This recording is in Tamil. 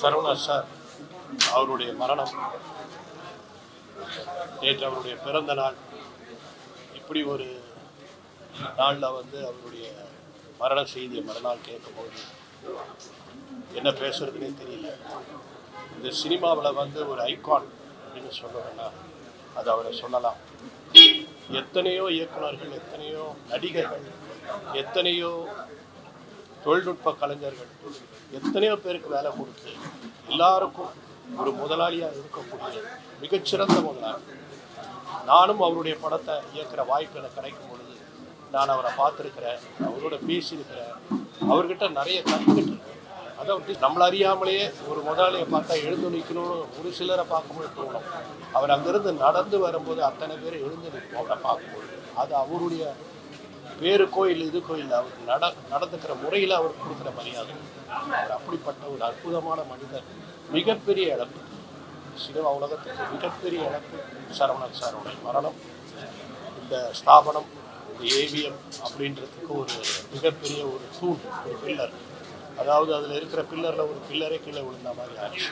சரவணா சார் அவருடைய மரணம் நேற்று அவருடைய பிறந்த நாள். இப்படி ஒரு நாளில் வந்து அவருடைய மரண செய்தியை மறுநாள் கேட்கும்போது என்ன பேசுறதுனே தெரியல. இந்த சினிமாவில் வந்து ஒரு ஐகான் அப்படின்னு சொல்லணும்னா அது அவரை சொல்லலாம். எத்தனையோ இயக்குனர்கள் எத்தனையோ நடிகர்கள் எத்தனையோ தொழில்நுட்ப கலைஞர்கள் எத்தனையோ பேருக்கு வேலை கொடுத்து எல்லாருக்கும் ஒரு முதலாளியாக இருக்கக்கூடிய மிகச்சிறந்த முதலாளி நானும் அவருடைய படத்தை இயக்கிற வாய்ப்பு எனக்கு கிடைக்கும் பொழுது நான் அவரை பார்த்துருக்கிறேன் அவரோட பேசியிருக்கிறேன். அவர்கிட்ட நிறைய கற்றுக்கிட்டு அதாவது நம்மள அறியாமலேயே ஒரு முதலாளியை பார்த்தா எழுந்து நிற்கணும்னு ஒரு சிலரை பார்க்கும்போது தோணும். அவர் அங்கிருந்து நடந்து வரும்போது அத்தனை பேர் எழுந்து நிற்கும் அவரை பார்க்கும்போது. அது அவருடைய பேருக்கோ இல்லை இதுக்கோ இல்லை அவர் நட நடந்துக்கிற முறையில் அவர் கொடுக்குற மரியாதை. அவர் அப்படிப்பட்ட ஒரு அற்புதமான மனிதர். மிகப்பெரிய இழப்பு. சினிமா உலகத்துக்கு மிகப்பெரிய இழப்பு. சரவணன் சாரோட மரணம். இந்த ஸ்தாபனம் இந்த ஏவிஎம் அப்படின்றதுக்கு ஒரு மிகப்பெரிய ஒரு தூண் ஒரு பில்லர். அதாவது அதில் இருக்கிற பில்லரில் ஒரு பில்லரே கீழே விழுந்த மாதிரி ஆச்சு